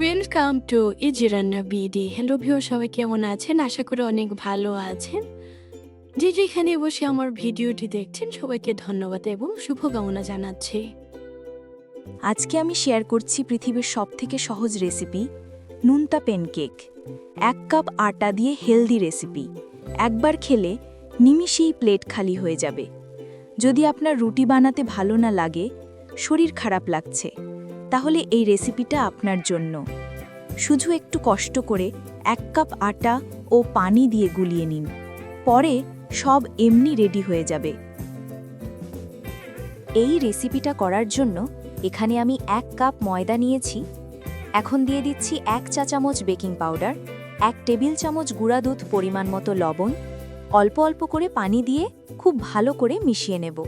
Welcome to ইজিরান্না BD hello view সবাই কেমন আছেন? আশা করি অনেক ভালো আছেন। যে যেখানে বসে আমার ভিডিওটি দেখছেন, সবাইকে ধন্যবাদ এবং শুভকামনা জানাচ্ছি। আজকে আমি শেয়ার করছি পৃথিবীর সবথেকে সহজ রেসিপি নুনতা পেনকেক এক কাপ আটা দিয়ে হেলদি রেসিপি একবার খেলে নিমিষেই প্লেট খালি হয়ে যাবে। যদি আপনার রুটি বানাতে ভালো না লাগে, শরীর খারাপ লাগছে। তাহলে এই রেসিপিটা আপনার জন্য। শুধু একটু কষ্ট করে এক কাপ আটা ও পানি দিয়ে গুলিয়ে নিন। পরে সব এমনি রেডি হয়ে যাবে। এই রেসিপিটা করার জন্য এখানে আমি এক কাপ ময়দা নিয়েছি। এখন দিয়ে দিচ্ছি এক চা চামচ বেকিং পাউডার এক টেবিল চামচ গুঁড়া দুধ পরিমাণ মতো লবণ, অল্প অল্প করে পানি দিয়ে খুব ভালো করে মিশিয়ে নেব।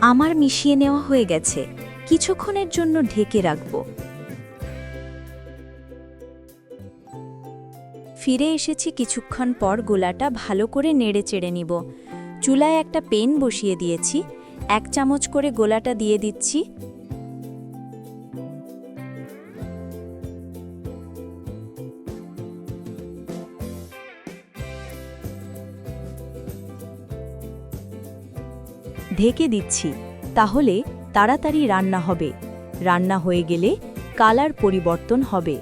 আমার মিশিয়ে নেওয়া হয়ে গেছে। কিছুক্ষণের জন্য ঢেকে রাখব। ফিরে এসেছি কিছুক্ষণ পর গোলাটা ভালো করে নেড়ে চেড়ে নিব। চুলায় একটা পেন বসিয়ে দিয়েছি। এক চামচ করে গোলাটা দিয়ে দিচ্ছি। ঢেকে দিচ্ছি, তাহলে তাড়াতাড়ি রান্না হবে। রান্না হয়ে গেলে কালার পরিবর্তন হবে।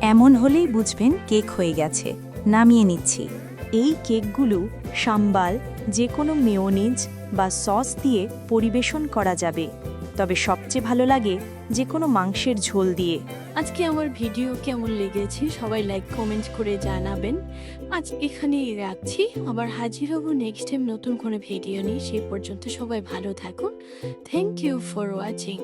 এমন হলেই বুঝবেন কেক হয়ে গেছে। নামিয়ে নিচ্ছি। এই কেকগুলো সাম্বাল যে কোনো মেয়োনিজ বা সস দিয়ে পরিবেশন করা যাবে। তবে সবচেয়ে ভালো লাগে যে কোনো মাংসের ঝোল দিয়ে। আজকে আমার ভিডিও কেমন লেগেছে সবাই লাইক কমেন্ট করে জানাবেন। আজ এখানেই রাখছি। আবার হাজির হব নেক্সট টাইম নতুন কোনো ভিডিও নিয়ে। সে পর্যন্ত সবাই ভালো থাকুন। Thank you for watching